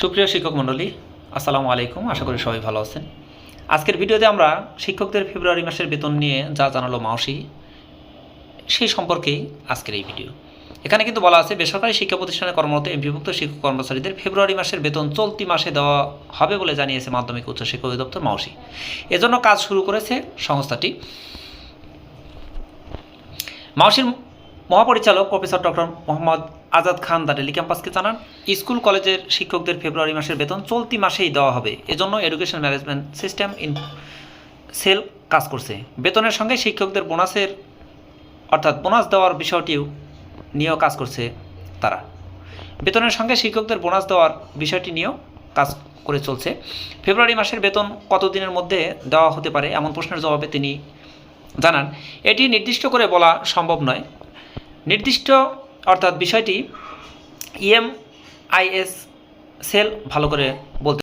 সুপ্রিয় শিক্ষক মণ্ডলী, আসসালামু আলাইকুম। আশা করি সবাই ভালো আছেন। আজকের ভিডিওতে আমরা শিক্ষকদের ফেব্রুয়ারি মাসের বেতন নিয়ে যা জানালো মাওসি সেই সম্পর্কেই আজকের এই ভিডিও। এখানে কিন্তু বলা আছে, বেসরকারি শিক্ষা প্রতিষ্ঠানে কর্মরত এমপিভুক্ত শিক্ষক কর্মচারীদের ফেব্রুয়ারি মাসের বেতন চলতি মাসে দেওয়া হবে বলে জানিয়েছে মাধ্যমিক উচ্চ শিক্ষা অধিদপ্তর মাওসি এজন্য কাজ শুরু করেছে সংস্থাটি। মাওসির মহাপরিচালক প্রফেসর ডক্টর মোহাম্মদ আজাদ খান দারেলি ক্যাম্পাসকে জানান, স্কুল কলেজের শিক্ষকদের ফেব্রুয়ারি মাসের বেতন চলতি মাসেই দেওয়া হবে। এজন্য education management system in cell কাজ করছে। বেতনের সঙ্গে শিক্ষকদের বোনাসের, অর্থাৎ বোনাস দেওয়ার বিষয়টিও নিয়েও কাজ করছে তারা। বেতনের সঙ্গে শিক্ষকদের বোনাস দেওয়ার বিষয়টি নিয়েও কাজ করে চলছে। ফেব্রুয়ারি মাসের বেতন কতদিনের মধ্যে দেওয়া হতে পারে এমন প্রশ্নের জবাবে তিনি জানান, এটি নির্দিষ্ট করে বলা সম্ভব নয়। নির্দিষ্ট অর্থাৎ বিষয়টি ইএমআইএস সেল ভালো করে বলতে